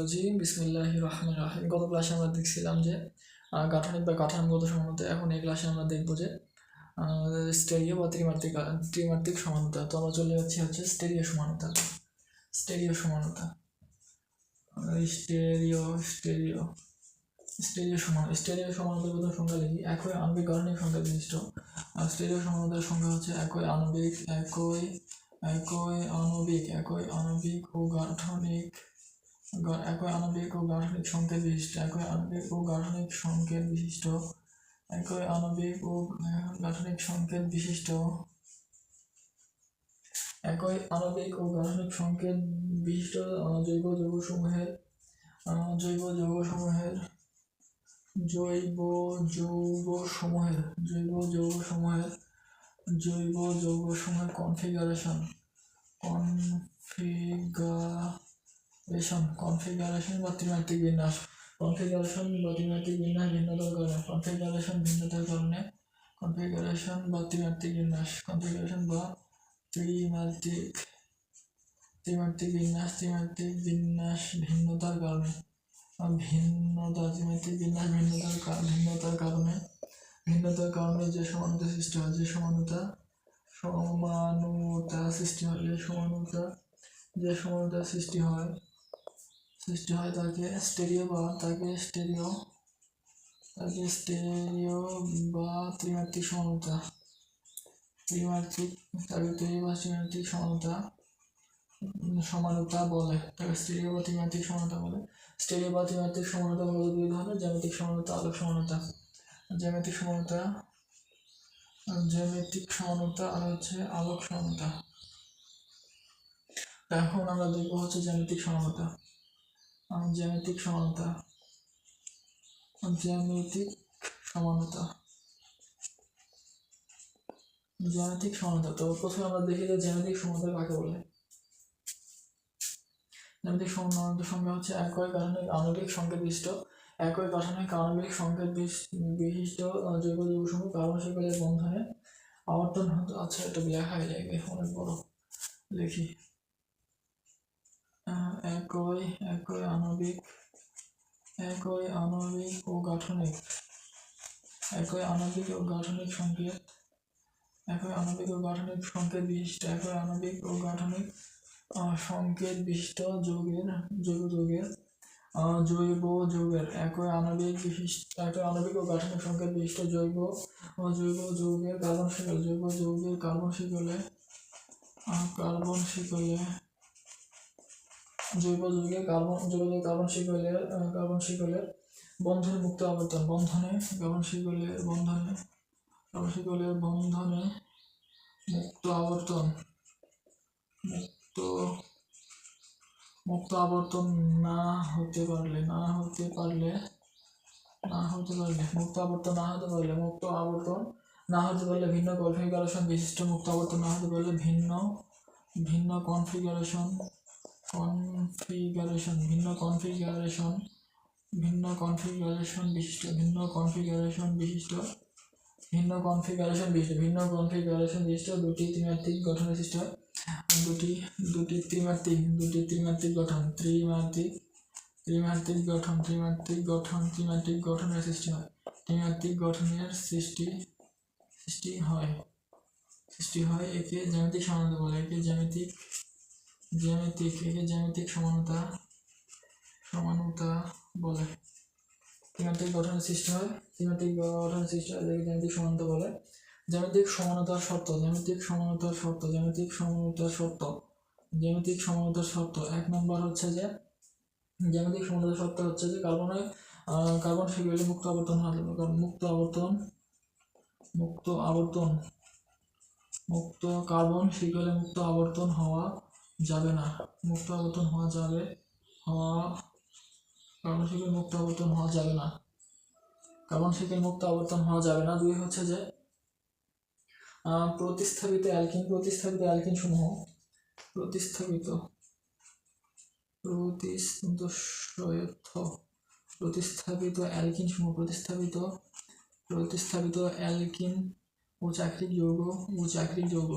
রাজিম, বিসমিল্লাহির রহমানির রহিম। গত ক্লাসে আমরা দেখছিলাম যে গাঠনিক বা কাঠামোগত সমানতা এখন এই ক্লাসে আমরা দেখব যে স্টেরিও বা ত্রিমাত্রিক ত্রিমাত্রিক সমানতা। তো আমরা চলে যাচ্ছি হচ্ছে স্টেরিও সমানতা। স্টেরিও সমানতা। স্টেরিও স্টেরিও স্টেরিও সমান, স্টেরিও সমানতার প্রথম সংখ্যা লিখি। একই আণবিক গাঠনিক সংখ্যা বিশিষ্ট। স্টেরিও সমানতার সংখ্যা হচ্ছে একই আণবিক, একই একই আণবিক একই আণবিক ও গাঠনিক একই আণবিক ও গাঠনিক সংকেত বিশিষ্ট, একই আণবিক ও গাঠনিক সংকেত বিশিষ্ট, একই আণবিক ও গাঠনিক সংকেত বিশিষ্ট, একই আণবিক ও গাঠনিক সংকেত বিশিষ্ট জৈব যৌগসমূহের জৈব যৌগসমূহের জৈব যৌগসমূহের জৈব যৌগসমূহের জৈব যৌগসমূহের কনফিগারেশন কনফিগারেশন কনফিগারেশন বা ত্রিমাত্রিক বিন্যাস। কনফিগারেশন বা ত্রিমাত্রিক বিন্যাস ভিন্নতার কারণে। কনফিগারেশন ভিন্নতার কারণে। কনফিগারেশন বা ত্রিমাত্রিক বিন্যাস। কনফিগারেশন বা ত্রিমাত্রিক ত্রিমাত্রিক বিন্যাস ত্রিমাত্রিক বিন্যাস ভিন্নতার কারণে। ভিন্নতা, ত্রিমাত্রিক বিন্যাস ভিন্নতার ভিন্নতার কারণে। ভিন্নতার কারণে যে সমানতা সৃষ্টি হয়, যে সমানতা সমানতা সৃষ্টি হয়, যে সমানতা যে সমানতা সৃষ্টি হয় সৃষ্টি হয় তাকে স্টেরিও বা তাকে স্টেরিও তাকে স্টেরিও বা ত্রিমাত্রিক সমানতা। ত্রিমাত্রিক, তাকে ত্রি বা ত্রিমাত্রিক সমানতা সমানতা বলে। তাকে স্টেরিও বা ত্রিমাত্রিক সমানতা বলে। স্টেরিও বা ত্রিমাত্রিক সমানতা মূলত দুই ধরনের জ্যামিতিক সমানতা, আলোক সমানতা। জ্যামিতিক সমানতা জ্যামিতিক সমানতা, আর হচ্ছে আলোক সমানতা। এখন আমরা দেখব হচ্ছে জ্যামিতিক সমানতা। জ্যামিতিক সমানতা জ্যামিতিক সমানতা। জ্যামিতিক সমানতা, তো প্রথমে আমরা দেখি যে জ্যামিতিক সমানতা কাকে বলে? জ্যামিতিক সমানতার সংখ্যা হচ্ছে একই কারণে আণবিক সংকেত বিশিষ্ট একই গাঠনিক আণবিক সংকেত বিশ- বিশিষ্ট জৈব যৌগসমূহ কার্বন শিকলের বন্ধনে আবর্তন হতে আচ্ছা এটা লেখাই লাগে অনেক বড়। লিখি একই একই আণবিক একই আণবিক ও গাঠনিক। একই আণবিক ও গাঠনিক সংকেত। একই আণবিক ও গাঠনিক সংকেত বিশিষ্ট, একই আণবিক ও গাঠনিক সংকেত বিশিষ্ট যৌগের জৈব যৌগের জৈব যৌগের একই আণবিক বিশিষ্ট একই আণবিক ও গাঠনিক সংকেত বিশিষ্ট জৈব ও জৈব যৌগের কার্বন শিকল। জৈব যৌগের কার্বন শিকলে কার্বন শিকলে জৈব যৌগের কার্বন জৈব কার্বন শিকলের আহ, কার্বন শিকলের বন্ধনে মুক্ত আবর্তন। বন্ধনে কার্বন শিকলে বন্ধনে কার্বন শিকলের বন্ধনে মুক্ত আবর্তন। মুক্ত মুক্ত আবর্তন না হতে পারলে, না হতে পারলে, না হতে পারলে, মুক্ত আবর্তন না হতে পারলে, মুক্ত আবর্তন না হতে পারলে ভিন্ন কনফিগারেশন বিশিষ্ট মুক্ত আবর্তন না হতে পারলে ভিন্ন ভিন্ন কনফিগারেশন কনফিগারেশন ভিন্ন কনফিগারেশন ভিন্ন কনফিগারেশন বিশিষ্ট, ভিন্ন কনফিগারেশন বিশিষ্ট, ভিন্ন কনফিগারেশন বিশিষ্ট, ভিন্ন কনফিগারেশন বিশিষ্ট, দুটি ত্রিমাত্রিক গঠনের হয় দুটি দুটি ত্রিমাত্রিক দুটি ত্রিমাত্রিক গঠন, ত্রিমাত্রিক ত্রিমাত্রিক গঠন ত্রিমাত্রিক গঠন, ত্রিমাত্রিক গঠনের সৃষ্টি হয়। ত্রিমাত্রিক গঠনের সৃষ্টি সৃষ্টি হয়। সৃষ্টি হয় একে জ্যামিতিক সমানতা বলে। একে জ্যামিতিক জ্যামিতিক, একে জ্যামিতিক সমানতা সমানতা বলে। ত্রিমাত্রিক গঠনের সৃষ্টি হয়, ত্রিমাত্রিক গঠনের সৃষ্টি হয় জ্যামিতিক সমানতা বলে। জ্যামিতিক সমানতার শর্ত, জ্যামিতিক সমানতার শর্ত, জ্যামিতিক সমানতার শর্ত, জ্যামিতিক সমানতার শর্ত। এক নম্বর হচ্ছে যে, জ্যামিতিক সমানতার শর্ত হচ্ছে যে কার্বনে কার্বন শিকলে মুক্ত আবর্তন হওয়া যাবে কারণ মুক্ত আবর্তন মুক্ত আবর্তন, মুক্ত কার্বন শিকলে মুক্ত আবর্তন হওয়া যাবে না। মুক্ত আবর্তন হওয়া যাবে, হওয়া, কার্বন শিকল মুক্ত আবর্তন হওয়া যাবে না। কার্বন শিকল মুক্ত আবর্তন হওয়া যাবে না। দুই হচ্ছে যে প্রতিস্থাপিত অ্যালকিন প্রতিস্থাপিত অ্যালকিন সমূহ। প্রতিস্থাপিত। প্রতিস্থাপিত প্রতিস্থাপিত অ্যালকিন সমূহ। প্রতিস্থাপিত প্রতিস্থাপিত অ্যালকিন ও চাকরিক যৌগ ও চাকরিক যৌগ।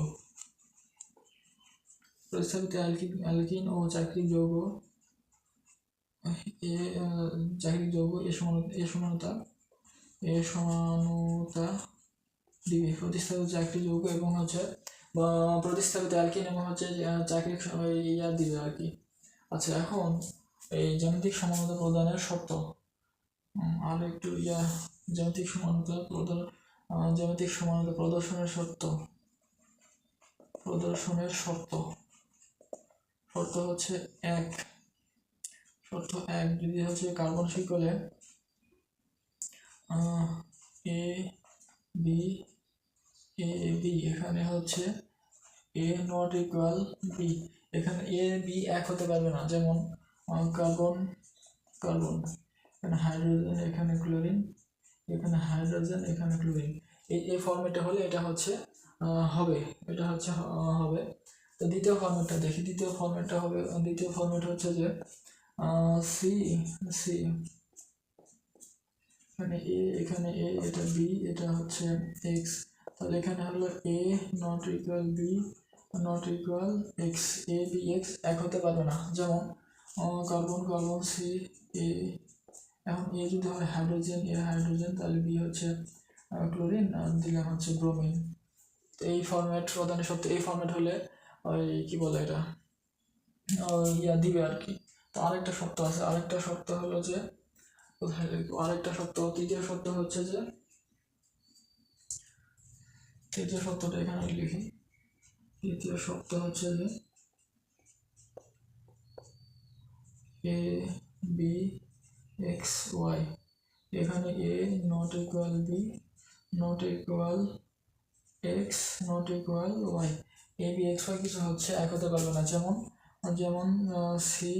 প্রতিস্থাপিত অ্যালকিন অ্যালকিন ও চাকরি যৌগ। এ আহ, চাকরি যৌগ এ সমান এ সমানতা এ সমানতা দিবে প্রতিস্থাপিত চাকরি যৌগ এবং হচ্ছে প্রতিস্থাপিত অ্যালকিন এবং হচ্ছে চাকরি ইয়া দিবে আর কি। আচ্ছা এখন এই জ্যামিতিক সমানতা প্রদানের শর্ত। আর একটু ইয়া জ্যামিতিক সমানতা প্রদান জ্যামিতিক সমানতা প্রদর্শনের শর্ত। প্রদর্শনের শর্ত। শর্ত হচ্ছে এক। শর্ত এক, যদি হচ্ছে কার্বন শিকলে এ, বি এ, বি, এখানে হচ্ছে এ নট ইকুয়াল বি। এখানে এ, বি এক হতে পারবে না, যেমন কার্বন কার্বন, এখানে হাইড্রোজেন, এখানে ক্লোরিন, এখানে হাইড্রোজেন, এখানে ক্লোরিন। এই এই ফর্মেটটা হলে এটা হচ্ছে হবে, এটা হচ্ছে হবে। তো দ্বিতীয় ফর্মেটটা দেখি, দ্বিতীয় ফর্মেটটা হবে, দ্বিতীয় ফর্মেট হচ্ছে যে সি সি। এখানে এ এখানে এ, এটা বি, এটা হচ্ছে এক্স তাহলে এখানে হলো A not equal B not equal X A B X এক হতে পারবে না। যেমন কার্বন কার্বন সি এ এখন এ যদি হয় হাইড্রোজেন এ হাইড্রোজেন তাহলে বি হচ্ছে ক্লোরিন আর দিলাম হচ্ছে ব্রোমিন তো এই ফরম্যাট প্রদানের সত্ত্বে এই ফরম্যাট হলে ওই কী বলে এটা? ইয়া দিবে আর কি। তো আরেকটা শর্ত আছে। আরেকটা শর্ত হলো যে কোথায় আরেকটা শর্ত, তৃতীয় শর্ত হচ্ছে যে তৃতীয় শর্তটা এখানে লিখি তৃতীয় শর্ত হচ্ছে যে এ, বি, এক্স, ওয়াই। এখানে A not equal B not equal X not equal Y. A, B, X, Y কিছু হচ্ছে এক হতে পারবে না। যেমন যেমন সি,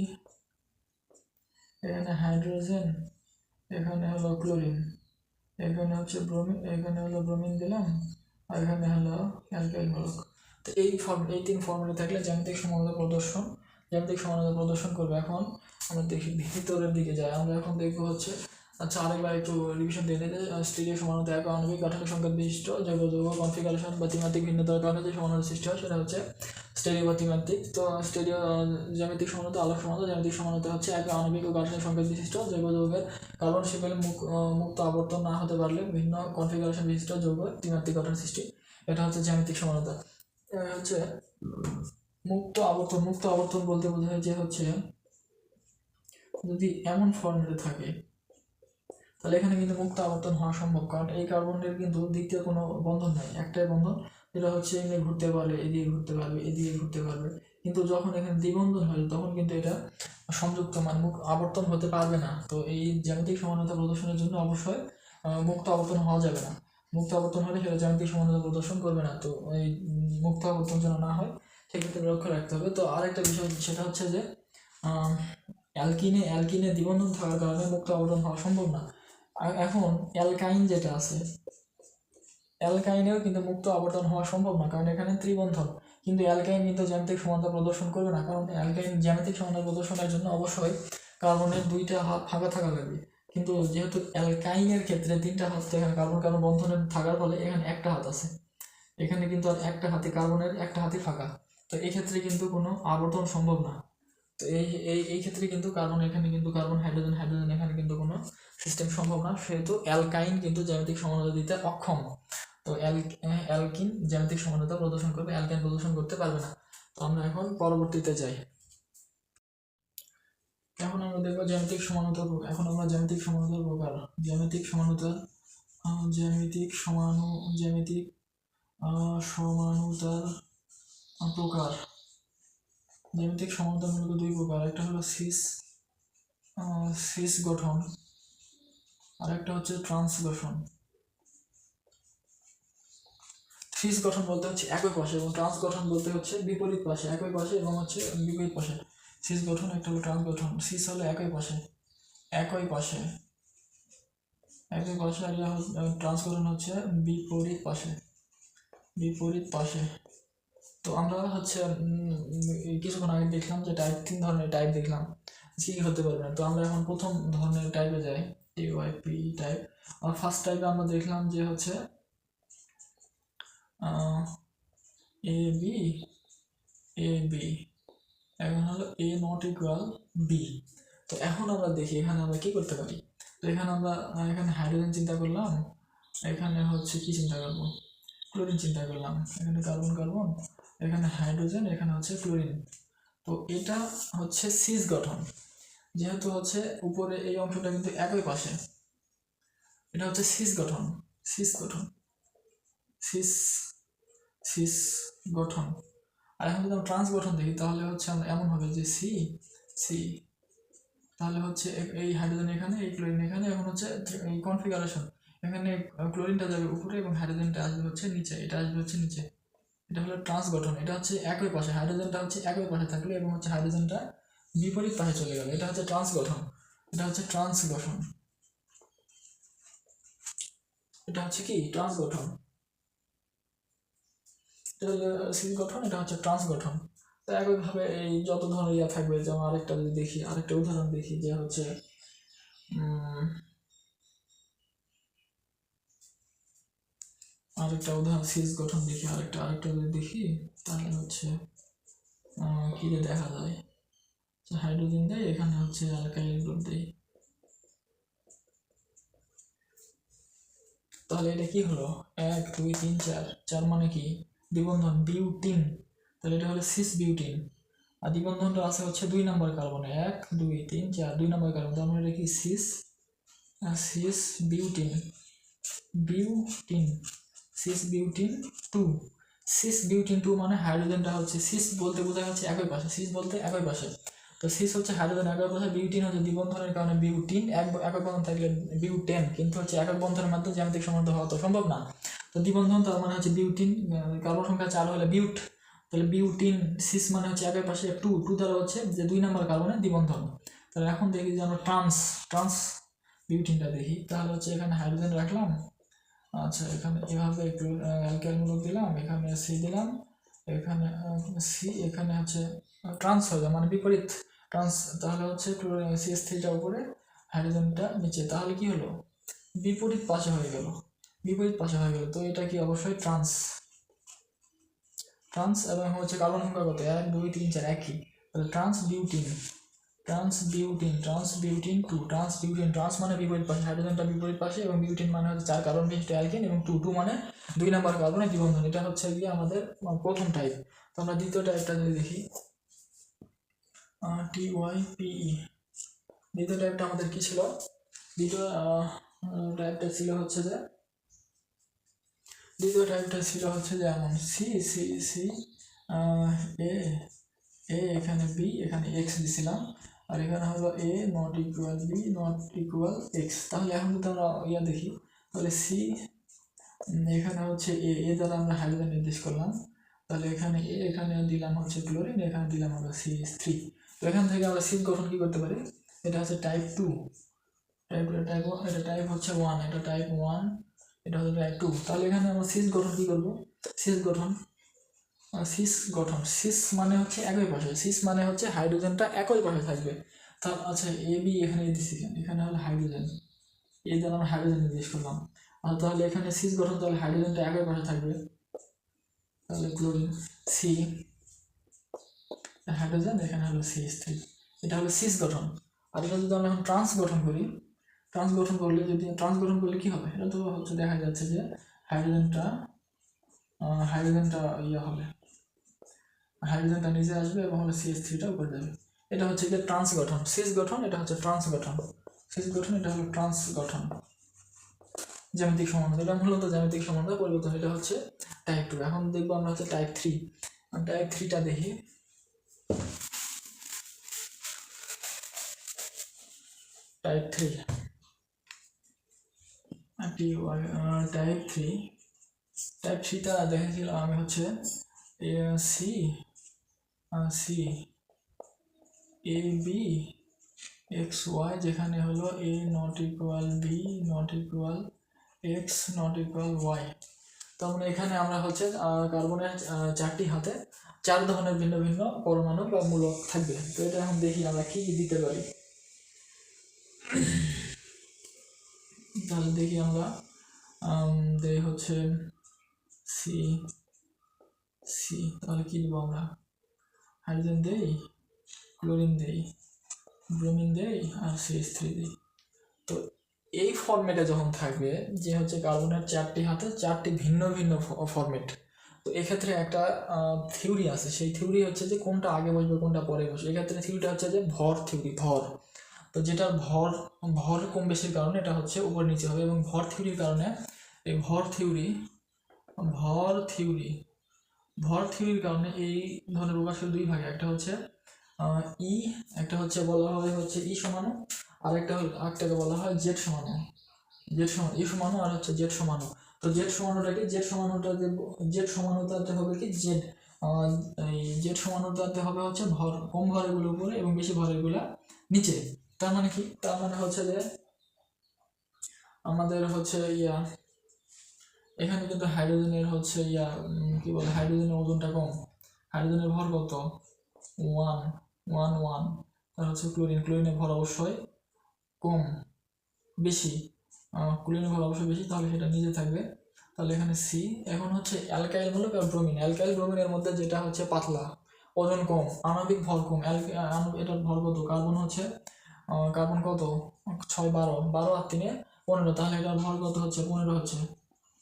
এখানে হাইড্রোজেন, এখানে হলো ক্লোরিন, এখানে হচ্ছে ব্রোমিন এখানে হলো ব্রোমিন দিলাম এখানে হলো অ্যালকাইল মূলক তো এই ফর্ম এই তিন ফর্মুলা থাকলে জ্যামিতিক সমানতা প্রদর্শন, জ্যামিতিক সমানতা প্রদর্শন করবে এখন। আমরা দেখি ভিতরের দিকে যাই। আমরা এখন দেখব হচ্ছে আচ্ছা আরেকবার একটু রিভিশন দিয়ে দিতে স্টিরিও সমানতা এক আণবিক গাঠনিক সংখ্যা বিশিষ্ট জৈব যৌগ কনফিগারেশন বা ত্রিমাত্রিক ভিন্নতার কারণে যে সমানতা সৃষ্টি হয়, সেটা হচ্ছে স্টেরিও বা ত্রিমাত্রিক। তো স্টেরিও জ্যামিতিক সমানতা, আলোক সমানতা, জ্যামিতিক সমানতা হচ্ছে এক আণবিক ও গাঠনিক সংখ্যা বিশিষ্ট জৈব যৌগের কার্বন মুখ মুক্ত আবর্তন না হতে পারলে ভিন্ন কনফিগারেশন বিশিষ্ট যৌগ ত্রিমাত্রিক গঠন সৃষ্টি। এটা হচ্ছে জ্যামিতিক সমানতা। হচ্ছে মুক্ত আবর্তন মুক্ত আবর্তন বলতে বোঝায় যে হচ্ছে যদি এমন ফর্মেটে থাকে তাহলে এখানে কিন্তু মুক্ত আবর্তন হওয়া সম্ভব, কারণ এই কার্বনের কিন্তু দ্বিতীয় কোনো বন্ধন নাই, একটাই বন্ধন যেটা হচ্ছে এমনি ঘুরতে পারবে, এদিকে ঘুরতে পারবে, এদিকে ঘুরতে পারবে। কিন্তু যখন এখানে দ্বিবন্ধন হয়, তখন কিন্তু এটা সংযুক্ত মানে মুখ আবর্তন হতে পারবে না। তো এই জ্যামিতিক সমানতা প্রদর্শনের জন্য অবশ্যই মুক্ত আবর্তন হওয়া যাবে না। মুক্ত আবর্তন হলে সেটা জ্যামিতিক সমানতা প্রদর্শন করবে না। তো এই মুক্ত আবর্তন যেন না হয়, সেক্ষেত্রে লক্ষ্য রাখতে হবে। তো আরেকটা বিষয় সেটা হচ্ছে যে অ্যালকিনে অ্যালকিনে দ্বিবন্ধন থাকার কারণে মুক্ত আবর্তন হওয়া সম্ভব না। এখন অ্যালকাইন যেটা আছে, অ্যালকাইনেও কিন্তু মুক্ত আবর্তন হওয়া সম্ভব না, কারণ এখানে ত্রিবন্ধন কিন্তু অ্যালকাইন কিন্তু জ্যামিতিক সমানতা প্রদর্শন করবে না, কারণ অ্যালকাইন জ্যামিতিক সমানতা প্রদর্শনের জন্য অবশ্যই কার্বনের দুইটা হাত ফাঁকা থাকা লাগবে। কিন্তু যেহেতু অ্যালকাইনের ক্ষেত্রে তিনটা হাত, তো এখানে কার্বন কার্বন বন্ধনের থাকার ফলে এখানে একটা হাত আছে। এখানে কিন্তু আর একটা হাতে, কার্বনের একটা হাতে ফাঁকা। তো এক্ষেত্রে কিন্তু কোনো আবর্তন সম্ভব না। তো এই এই এই ক্ষেত্রে কিন্তু কার্বন এখানে কিন্তু কার্বন হাইড্রোজেন হাইড্রোজেন এখানে কিন্তু কোনো সিস্টেম সম্ভব না। সেহেতু অ্যালকাইন কিন্তু জ্যামিতিক সমানতা দিতে অক্ষম। তো অ্যাল অ্যালকিন জ্যামিতিক সমানতা প্রদর্শন করবে অ্যালকাইন প্রদর্শন করতে পারবে না। তো আমরা এখন পরবর্তীতে যাই। এখন আমরা দেখব জ্যামিতিক প্রকার। এখন আমরা জ্যামিতিক সমানতার প্রকার। জ্যামিতিক সমানতার আহ, জ্যামিতিক সমানু জ্যামিতিক সমানুতার প্রকার। জ্যামিতিক সমানতা মূলত দুই প্রকার। একটা হলো সিস সিস গঠন। আর একটা হচ্ছে ট্রান্স গঠন সিস গঠন বলতে হচ্ছে একই পাশে এবং ট্রান্স গঠন বলতে হচ্ছে বিপরীত পাশে। একই পাশে এবং হচ্ছে বিপরীত পাশে। সিস গঠন, একটা হলো ট্রান্স গঠন সিস হলো একই পাশে। একই পাশে। একই পাশে আর ট্রান্স গঠন হচ্ছে বিপরীত পাশে। বিপরীত পাশে। তো আমরা হচ্ছে কিছুক্ষণ আগে দেখলাম যে টাইপ তিন ধরনের টাইপ দেখলাম। কি হতে পারবে না? তো আমরা এখন প্রথম ধরনের টাইপে যাই টিওয়াইপি টাইপ আর ফার্স্ট টাইপে আমরা দেখলাম যে হচ্ছে এ বি এ বি এখন হলো এ নট ইকুয়াল বি তো এখন আমরা দেখি, এখানে আমরা কি করতে পারি? তো এখানে আমরা এখানে হাইড্রোজেন চিন্তা করলাম, এখানে হচ্ছে কি চিন্তা করব? ক্লোরিন চিন্তা করলাম, এখানে কার্বন কার্বন এখানে হাইড্রোজেন, এখানে হচ্ছে ক্লোরিন। তো এটা হচ্ছে সিস গঠন। যেহেতু হচ্ছে উপরে এই অংশটা কিন্তু একই পাশে, এটা হচ্ছে সিস গঠন সিস গঠন সিস সিস গঠন। আর এখন যদি আমরা ট্রান্স গঠন দেখি, তাহলে হচ্ছে এমন হবে যে সি সি তাহলে হচ্ছে এই হাইড্রোজেন এখানে, এই ক্লোরিন এখানে, এখন হচ্ছে কনফিগারেশন এখানে ক্লোরিনটা যাবে উপরে এবং হাইড্রোজেনটা আসবে হচ্ছে নিচে, এটা আসবে হচ্ছে নিচে। এটা হলো ট্রান্স গঠন এটা হচ্ছে একই পাশে, হাইড্রোজেনটা হচ্ছে একই পাশে থাকলে এবং হচ্ছে হাইড্রোজেনটা বিপরীত পাশে চলে গেল। এটা হচ্ছে ট্রান্স গঠন এটা হচ্ছে ট্রান্স গঠন এটা হচ্ছে কি? ট্রান্স গঠন এটা হলো সিস গঠন এটা হচ্ছে ট্রান্স গঠন তো একইভাবে এই যত ধরনের ইয়া থাকবে, যেমন আরেকটা যদি দেখি, আরেকটা উদাহরণ দেখি, যে হচ্ছে আরেকটা উদাহরণ সিস গঠন দেখি, আরেকটা আরেকটা যদি দেখি, তাহলে হচ্ছে কি দেখা যায়? হাইড্রোজেন দেয়, এখানে হচ্ছে অ্যালকাইল গ্রুপ দেয়। তাহলে এটা কি হলো? এক, দুই, তিন, চার চার মানে কি? দ্বিবন্ধন, বিউটিন। তাহলে এটা হলো সিস বিউটিন আর দ্বিবন্ধনটা আছে হচ্ছে দুই নম্বর কার্বনে এক, দুই, তিন, চার, দুই নম্বর কার্বন তার মানে এটা কি? Cis cis butene butene. Cis butene two cis butene two মানে হাইড্রোজেনটা হচ্ছে সিস বলতে বোঝা যাচ্ছে একই পাশে সিস বলতে একই পাশে তো সিস হচ্ছে হাইড্রোজেন একই পাশে বিউটিন হচ্ছে দ্বিবন্ধনের কারণে বিউটিন এক একক বন্ধন থাকলে বিউটেন কিন্তু হচ্ছে একক বন্ধনের মাধ্যমে জ্যামিতিক সম্বন্ধ হওয়া তো সম্ভব না। তো দ্বিবন্ধন তার মানে হচ্ছে বিউটিন কার্বন সংখ্যা চার হলে বিউট তাহলে বিউটিন সিস মানে হচ্ছে একই পাশে টু টু দ্বারা হচ্ছে যে দুই নম্বর কার্বনের দ্বিবন্ধন। তাহলে এখন দেখি যে আমরা ট্রান্স ট্রান্স বিউটিনটা দেখি। তাহলে হচ্ছে এখানে হাইড্রোজেন রাখলাম। আচ্ছা এখানে এভাবে একটু অ্যালকাইলমূলক দিলাম, এখানে সি দিলাম, এখানে সি এখানে হচ্ছে ট্রান্স হয়ে যায় মানে বিপরীত। ট্রান্স তাহলে হচ্ছে সি এস থ্রিটা উপরে হাইড্রোজেনটা নিচে। তাহলে কি হলো? বিপরীত পাশে হয়ে গেল। বিপরীত পাশে হয়ে গেল। তো এটা কি অবশ্যই ট্রান্স ট্রান্স এবং হচ্ছে কার্বন সংখ্যা কত? এক, দুই, তিন, চার, একই। তাহলে trans butene trans butene trans butene two trans butene trans মানে বিপরীত পাশে হাইড্রোজেনটা বিপরীত পাশে এবং বিউটিন মানে হচ্ছে চার কার্বন বিশিষ্ট অ্যালকেন এবং টু টু মানে দুই নাম্বার কার্বনের দ্বিবন্ধন। এটা হচ্ছে গিয়ে আমাদের প্রথম টাইপ তো আমরা দ্বিতীয় টাইপটা যদি দেখি টি ওয়াই পিই দ্বিতীয় টাইপটা আমাদের কি ছিল? দ্বিতীয় টাইপটা ছিল হচ্ছে যে, দ্বিতীয় টাইপটা ছিল হচ্ছে যে এমন C C C A A এখানে বি এখানে এক্স দিছিলাম। আর এখানে হলো A not equal B not equal X তাহলে এখন যদি আমরা ইয়া দেখি, তাহলে সি এখানে হচ্ছে এ এ দ্বারা আমরা হাইড্রোজেন নির্দেশ করলাম। তাহলে এখানে এ এখানে দিলাম হচ্ছে ক্লোরিন এখানে দিলাম হলো সি থ্রি তো এখান থেকে আমরা সিস গঠন কী করতে পারি? এটা হচ্ছে type two type two type এটা টাইপ হচ্ছে ওয়ান এটা টাইপ ওয়ান এটা হচ্ছে টাইপ টু তাহলে এখানে আমরা সিস গঠন কী করব? সিস গঠন সিস গঠন। সিস মানে হচ্ছে একই পাশে সিস মানে হচ্ছে হাইড্রোজেনটা একই পাশে থাকবে। তার আচ্ছা এ বি এখানে কেন? এখানে হলো হাইড্রোজেন এই দ্বারা আমরা হাইড্রোজেন নির্দেশ করলাম। আর তাহলে এখানে সিস গঠন, তাহলে হাইড্রোজেনটা একই পাশে থাকবে। তাহলে ক্লোরিন সি হাইড্রোজেন এখানে হলো সি থ্রি এটা হলো সিস গঠন। আর এটা যদি আমরা এখন ট্রান্স গঠন করি ট্রান্স গঠন করলে যদি ট্রান্স গঠন করলে কী হবে? এটা তো হচ্ছে দেখা যাচ্ছে যে হাইড্রোজেনটা হাইড্রোজেনটা ইয়ে হবে। হাইড্রোজেনটা নিচে আসবে এবং হলো সিএস থ্রিটা উপরে যাবে এটা হচ্ছে গিয়ে ট্রান্স গঠন সিস গঠন, এটা হচ্ছে ট্রান্স গঠন সিস গঠন, এটা হলো ট্রান্স গঠন জ্যামিতিক সম্বন্ধ, এটা মূলত জ্যামিতিক সম্বন্ধ পরিবর্তন, এটা হচ্ছে টাইপ টু এখন দেখব আমরা হচ্ছে টাইপ থ্রি টাইপ থ্রিটা দেখি। Type three type three type থ্রিটা দেখেছিলাম আমি হচ্ছে C C A B X Y যেখানে হলো A not equal B not equal X not equal Y তো আমরা এখানে আমরা হচ্ছে কার্বনের চারটি হাতে চার ধরনের ভিন্ন ভিন্ন পরমাণু বা মূলক থাকবে। তো এটা এখন দেখি আমরা কি কি দিতে পারি। তাহলে দেখি আমরা আম, দেই হচ্ছে সি সি তাহলে কি দিব আমরা? হাইড্রোজেন দেই ক্লোরিন দেই ব্রোমিন দেই আর সিএস থ্রি দিই তো এই ফর্মেটে যখন থাকবে, যে হচ্ছে কার্বনের চারটি হাতে চারটি ভিন্ন ভিন্ন ফর্মেট তো এক্ষেত্রে একটা থিওরি আছে। সেই থিওরি হচ্ছে যে কোনটা আগে বসবে, কোনটা পরে বসবে। এক্ষেত্রে থিওরিটা হচ্ছে যে ভর থিওরি ভর। তো যেটার ভর ভর কম বেশির কারণে এটা হচ্ছে উপর নিচে হবে এবং ভর থিওরির কারণে এই ভর থিওরি ভর থিওরি ভর থিওরির কারণে এই ধরনের প্রকাশের দুই ভাগে, একটা হচ্ছে ই একটা হচ্ছে বলা হয় হচ্ছে ই সমানো আর একটা আরেকটাকে বলা হয় জেড সমানো জেড সমান ই সমানো আর হচ্ছে জেড সমানো তো জেড সমানোটাকে জেড সমানোটাতে জেড সমানোটাতে হবে কি? জেড এই জেড সমানোটাতে হবে হচ্ছে ভর, কম ভরেরগুলো উপরে এবং বেশি ভরেরগুলো নিচে। তার মানে কি? তার মানে হচ্ছে যে আমাদের হচ্ছে ইয়া এখানে কিন্তু হাইড্রোজেনের হচ্ছে ইয়া কি বলে হাইড্রোজেনের ওজনটা কম। হাইড্রোজেনের ভর কত? ওয়ান ওয়ান ওয়ান তার হচ্ছে ক্লোরিন ক্লোরিনের ভর অবশ্যই কম, বেশি। ক্লোরিনের ভর অবশ্যই বেশি, তাহলে সেটা নিজে থাকবে। তাহলে এখানে সি এখন হচ্ছে অ্যালকাইল মূলক আর ব্রোমিন অ্যালকাইল ব্রোমিনের মধ্যে যেটা হচ্ছে পাতলা, ওজন কম, আণবিক ভর কম। এটার ভর কত? কার্বন হচ্ছে কার্বন কত? ছয়, বারো। বারো আর তিনে পনেরো। তাহলে এটার ভর কত হচ্ছে? পনেরো হচ্ছে।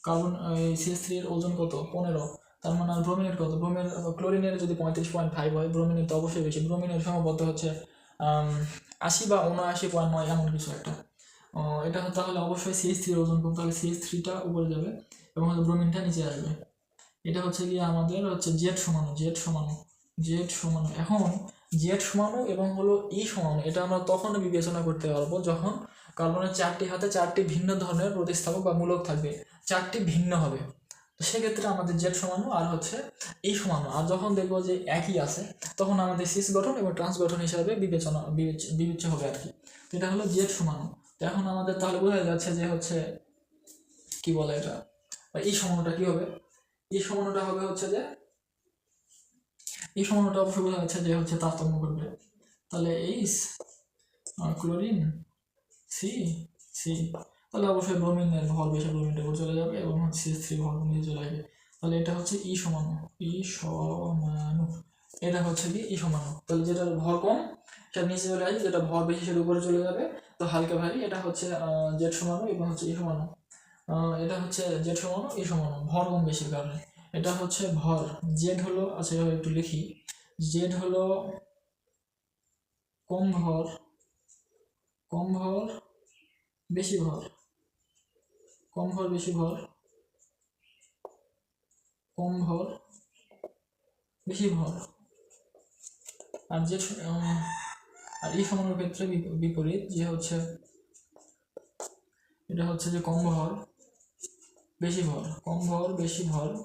কার্বন সিএস থ্রি এর ওজন কত? পনেরো। তার মানে ব্রোমিনের কত? ব্রোমিন ক্লোরিনের যদি পঁয়ত্রিশ পয়েন্ট ফাইভ হয় ব্রোমিনের তো অবশ্যই বেশি। ব্রোমিনের সম্ভবত হচ্ছে আশি বা উনআশি পয়েন্ট নয়, এমন কিছু একটা। এটা তাহলে অবশ্যই সিএস থ্রির ওজন কম, তাহলে সিএস থ্রিটা উপরে যাবে এবং হচ্ছে ব্রোমিনটা নিচে আসবে। এটা হচ্ছে গিয়ে আমাদের হচ্ছে জেড সমানো জেড সমানো জেড সমানো এখন জেড সমানো এবং হলো ই সমানো এটা আমরা তখন বিবেচনা করতে পারব যখন কার্বনের চারটি হাতে চারটি ভিন্ন ধরনের প্রতিস্থাপক বা মূলক থাকবে। চারটি ভিন্ন হবে। তো সেক্ষেত্রে আমাদের জেড সমানো আর হচ্ছে এই সমানো আর যখন দেখব যে একই আছে, তখন আমাদের সিস গঠন এবং ট্রান্স গঠন হিসাবে বিবেচনা, বিবেচ- বিবেচ্য হবে আর কি। এটা হলো জেড সমানো এখন আমাদের তাহলে বোঝা যাচ্ছে যে হচ্ছে কি বলে এটা? বা এই সমানোটা কি হবে? এই সমানোটা হবে হচ্ছে যে এই সমানোটা অবশ্যই বোঝা যাচ্ছে যে হচ্ছে তারতম্য করবে। তাহলে এইস ক্লোরিন সি সি। তাহলে অবশ্যই ব্রোমিনের ভর বেশি ব্রোমিনটা উপর চলে যাবে এবং হচ্ছে থ্রি ভর নিচে চলে আসবে। তাহলে এটা হচ্ছে ই সমানু ই সমানু এটা হচ্ছে কি ই সমানু তাহলে যেটা ভর কম, সেটা নিচে চলে আসবে, যেটা ভর বেশি সেটা উপরে চলে যাবে। তো হালকা ভারী, এটা হচ্ছে জেড সমানু এবং হচ্ছে ই সমানু এটা হচ্ছে জেড সমানু ই সমানু ভর কম বেশির কারণে। এটা হচ্ছে ভর। জেড হলো আচ্ছা একটু লিখি। জেড হলো কম ভর কম ভর, বেশি ভর। কম ভর, বেশি ভর। কম ভর, বেশি ভর। আর যে আর এই সমানোর ক্ষেত্রে বিপ- বিপরীত, যে হচ্ছে, এটা হচ্ছে যে কম ভর, বেশি ভর। কম ভর, বেশি ভর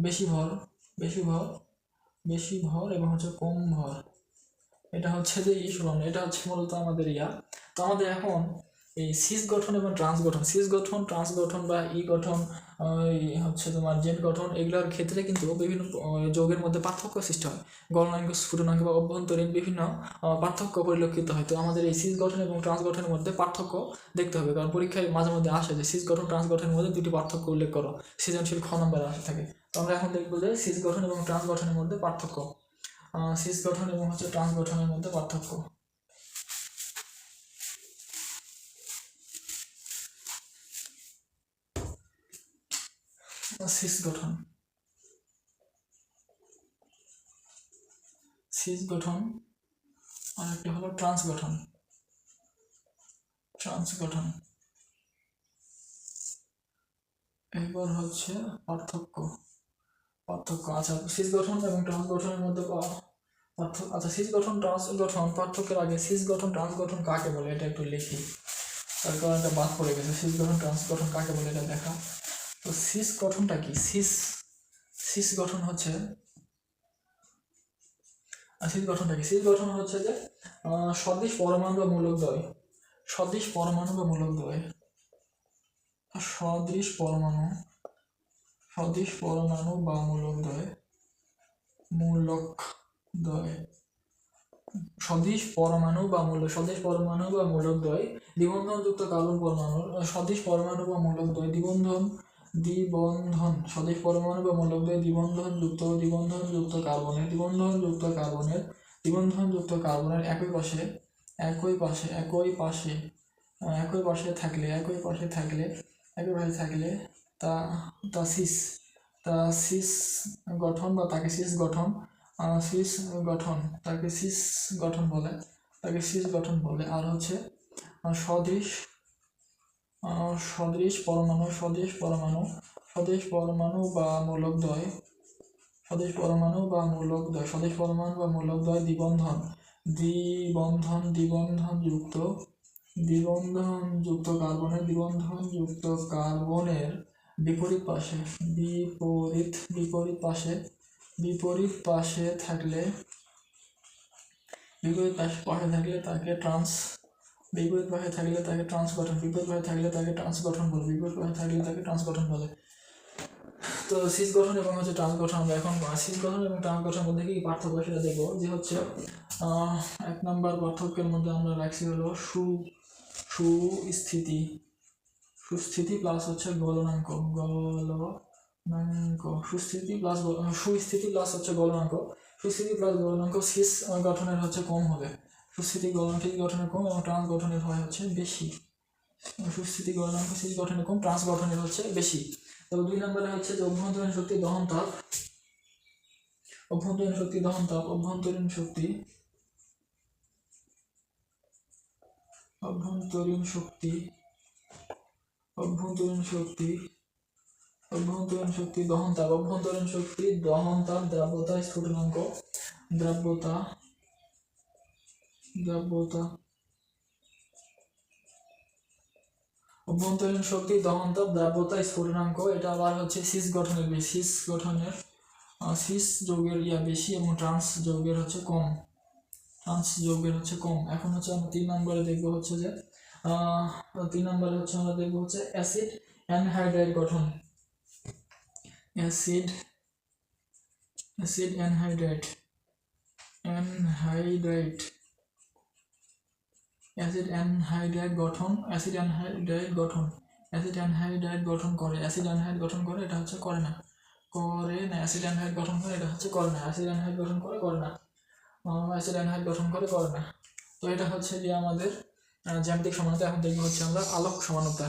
বেশি ভর বেশি ভর বেশি ভর এবং হচ্ছে কম ভর। এটা হচ্ছে যে ই সমান এটা হচ্ছে মূলত আমাদের ইয়া। তো আমাদের এখন এই সিস গঠন এবং ট্রান্স গঠন সিস গঠন ট্রান্স গঠন বা ই গঠন হচ্ছে তোমার জেন গঠন, এগুলোর ক্ষেত্রে কিন্তু বিভিন্ন যৌগের মধ্যে পার্থক্য সৃষ্টি হয়। গলনাঙ্গ স্ফুটনাঙ্গ বা অভ্যন্তরীণ বিভিন্ন পার্থক্য পরিলক্ষিত হয়। তো আমাদের এই সিস গঠন এবং ট্রান্স গঠনের মধ্যে পার্থক্য দেখতে হবে। কারণ পরীক্ষায় মাঝে মধ্যে আসে যে সিস গঠন ট্রান্স গঠনের মধ্যে দুটি পার্থক্য উল্লেখ করো। সৃজনশীল খ নম্বরে আসে থাকে। তো আমরা এখন দেখব যে সিস গঠন এবং ট্রান্স গঠনের মধ্যে পার্থক্য। সিস গঠন এবং হচ্ছে ট্রান্স গঠনের মধ্যে পার্থক্য। সিস গঠন। সিস গঠন আর একটা হলো ট্রান্স গঠন। ট্রান্স গঠন। এবার হচ্ছে পার্থক্য। পার্থক্য আচ্ছা সিস গঠন এবং ট্রান্স গঠনের মধ্যে পার্থক্য আচ্ছা সিস গঠন, ট্রান্স গঠন পার্থক্যের আগে সিস গঠন, ট্রান্স গঠন কাকে বলে? এটা একটু লিখি। তার কারণ এটা বাদ পড়ে গেছে। সিস গঠন, ট্রান্স গঠন কাকে বলে? এটা দেখা। তো সিস গঠনটা কি? সিস সিস গঠন হচ্ছে সিস গঠনটা কি? সিস গঠন হচ্ছে যে সদৃশ পরমাণু বা মূলক দ্বয়। সদৃশ পরমাণু বা মূলক দ্বয়। সদৃশ পরমাণু সদৃশ পরমাণু বা মূলক দ্বয় মূলক দ্বয়। সদৃশ পরমাণু বা মূল সদৃশ পরমাণু বা মূলক দ্বয়, দ্বিবন্ধনযুক্ত কার্বন পরমাণু সদৃশ পরমাণু বা মূলক দ্বয়, দ্বিবন্ধন দ্বিবন্ধন স্বদেশ পরমাণু বা মূলকদ্বয় দ্বিবন্ধন যুক্ত দ্বিবন্ধন যুক্ত কার্বনের, দ্বিবন্ধন যুক্ত কার্বনের, দ্বিবন্ধন যুক্ত কার্বনের একই পাশে একই পাশে একই পাশে একই পাশে থাকলে, একই পাশে থাকলে, একই পাশে থাকলে তা তা সিস তা সিস গঠন বা তাকে সিস গঠন সিস গঠন, তাকে সিস গঠন বলে, তাকে সিস গঠন বলে। আর হচ্ছে সদৃশ সদৃশ পরমাণু, স্বদেশ পরমাণু স্বদেশ পরমাণু বা মূলকদ্বয় স্বদেশ পরমাণু বা মূলকদ্বয় স্বদেশ পরমাণু বা মূলকদ্বয় দ্বিবন্ধন দ্বিবন্ধন দ্বিবন্ধন যুক্ত দ্বিবন্ধন যুক্ত কার্বনের দ্বিবন্ধন যুক্ত কার্বনের বিপরীত পাশে, বিপরীত বিপরীত পাশে বিপরীত পাশে থাকলে, বিপরীত পাশে পাশে থাকলে তাকে ট্রান্স বিপরীত পাশে থাকলে তাকে ট্রান্স গঠন বিপরীত পাশে থাকলে তাকে ট্রান্স গঠন বলে বিপরীত পাশে থাকলে তাকে ট্রান্স গঠন বলে। তো সিস গঠন এবং হচ্ছে ট্রান্স গঠন আমরা এখন সিস গঠন এবং ট্রান্স গঠনের মধ্যে কি পার্থক্য সেটা দেখব। যে হচ্ছে এক নম্বর পার্থক্যের মধ্যে আমরা রাখছি হলো সু সুস্থিতি সুস্থিতি প্লাস হচ্ছে গলনাঙ্ক গলনাঙ্ক। সুস্থিতি প্লাস সুস্থিতি প্লাস হচ্ছে গলনাঙ্ক। সুস্থিতি প্লাস গলনাঙ্ক সিস গঠনের হচ্ছে কম হবে। সুস্থিতি গলনাঙ্ক গঠনের কম এবং ট্রান্স গঠনের হয় হচ্ছে বেশি। সুস্থিতি গলনাঙ্ক সিস গঠনের কম, ট্রান্স গঠনের হচ্ছে বেশি। তবে দুই নম্বরে হচ্ছে যে অভ্যন্তরীণ শক্তি দহন তাপ। অভ্যন্তরীণ শক্তি দহন তাপ, অভ্যন্তরীণ শক্তি। অভ্যন্তরীণ শক্তি অভ্যন্তরীণ শক্তি অভ্যন্তরীণ শক্তি দহন তাপ, অভ্যন্তরীণ শক্তি দহন তাপ, দ্রাব্যতা স্ফুটনাঙ্ক, দ্রাব্যতা দ্রাব্যতা অভ্যন্তরীণ শক্তি দহন তাপ দ্রাব্যতা স্ফুটনাঙ্ক এটা আবার হচ্ছে সিস গঠনের বেশি সিস গঠনের সিস যৌগের, ইয়া, বেশি এবং ট্রান্স যৌগের হচ্ছে কম। ট্রান্স যৌগের হচ্ছে কম। এখন হচ্ছে আমরা তিন নম্বরে দেখব হচ্ছে যে তিন নম্বরে হচ্ছে আমরা দেখব হচ্ছে অ্যাসিড অ্যানহাইড্রাইড গঠন। Acid acid anhydride anhydride acid anhydride গঠন, অ্যাসিড অ্যানহাইড্রাইড গঠন। অ্যাসিড অ্যানহাইড্রাইড গঠন করে, অ্যাসিড অ্যানহাইড গঠন করে, এটা হচ্ছে করে না করে না, অ্যাসিড অ্যানহাইড গঠন করে, এটা হচ্ছে করে না অ্যাসিড অ্যানহাইড গঠন করে করে না অ্যাসিড অ্যানহাইড গঠন করে করে না তো এটা হচ্ছে যে আমাদের জ্যামিতিক সমানতা। এখন দেখব হচ্ছে আমরা আলোক সমানতা।